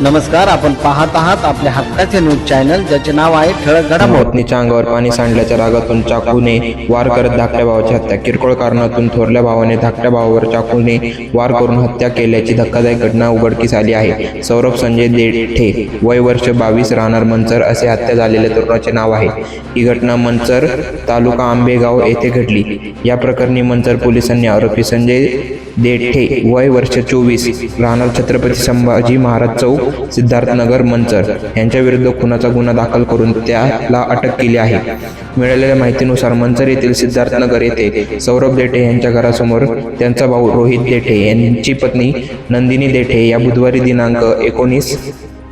नमस्कार आपण पाहत आहात आपल्या हक्काचे न्यूज चॅनल ज्याचे नाव आहे ठळक घडामोडणीच्या अंगावर पाणी सांडल्याच्या रागातून चाकूने वार करत धाकट्या भावाची हत्या. किरकोळ कारणातून थोरल्या भावाने धाकट्या भावावर चाकूने वार करून हत्या केल्याची धक्कादायक घटना उघडकीस आली आहे. सौरभ संजय देठे वय वर्ष बावीस राहणार मंचर असे हत्या झालेल्या तरुणाचे नाव आहे. ही घटना मंचर तालुका आंबेगाव येथे घडली. या प्रकरणी मंचर पोलिसांनी आरोपी संजय देठे वय वर्ष चोवीस. राहणार छत्रपती संभाजी महाराज चौक सिद्धार्थनगर मंचर. यांच्या विरुद्ध खुनाचा गुन्हा दाखल करून त्याला अटक केली आहे. मिळालेल्या माहितीनुसार मंचर येथील सिद्धार्थनगर येथे सौरभ देठे यांच्या घरासमोर त्यांचा भाऊ रोहित देठे यांची पत्नी नंदिनी देठे या बुधवारी दिनांक एकोणीस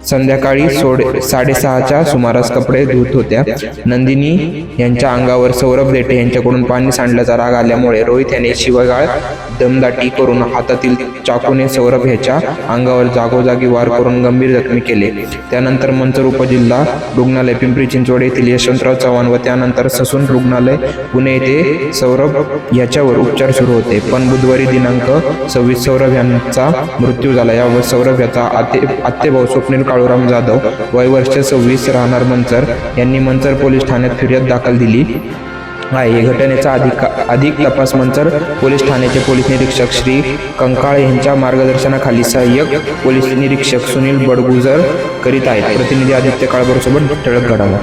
संध्याकाळी सोड साडेसहाच्या सुमारास कपडे धुत होत्या. नंदिनी यांच्या अंगावर सौरभ देठे यांच्याकडून पाणी सांडल्याचा राग आल्यामुळे रोहित याने शिवगाळ दमदाटी करून हातातील चाकूने सौरभ ह्याच्या अंगावर जागोजागी वार करून गंभीर जखमी केले. त्यानंतर मंचर उपजिल्हा रुग्णालय पिंपरी चिंचवड येथील यशवंतराव चव्हाण व त्यानंतर ससून रुग्णालय पुणे येथे सौरभ याच्यावर उपचार सुरू होते. पण बुधवारी दिनांक सव्वीस सौरभ यांचा मृत्यू झाला. यावर सौरभ याचा आते आत्तेभाऊ स्वप्नील काळूराम जाधव वय वर्ष सव्वीस राहणार मंचर. यांनी मंचर पोलीस ठाण्यात फिर्याद दाखल दिली. आहे घटनेचा अधिक अधिक तपास मंचर पोलीस ठाण्याचे पोलीस निरीक्षक श्री कंकाळ यांच्या मार्गदर्शनाखाली सहाय्यक पोलीस निरीक्षक सुनील बडगुजर करीत आहेत. प्रतिनिधी आदित्य काळबरसोबत ठळक घडावा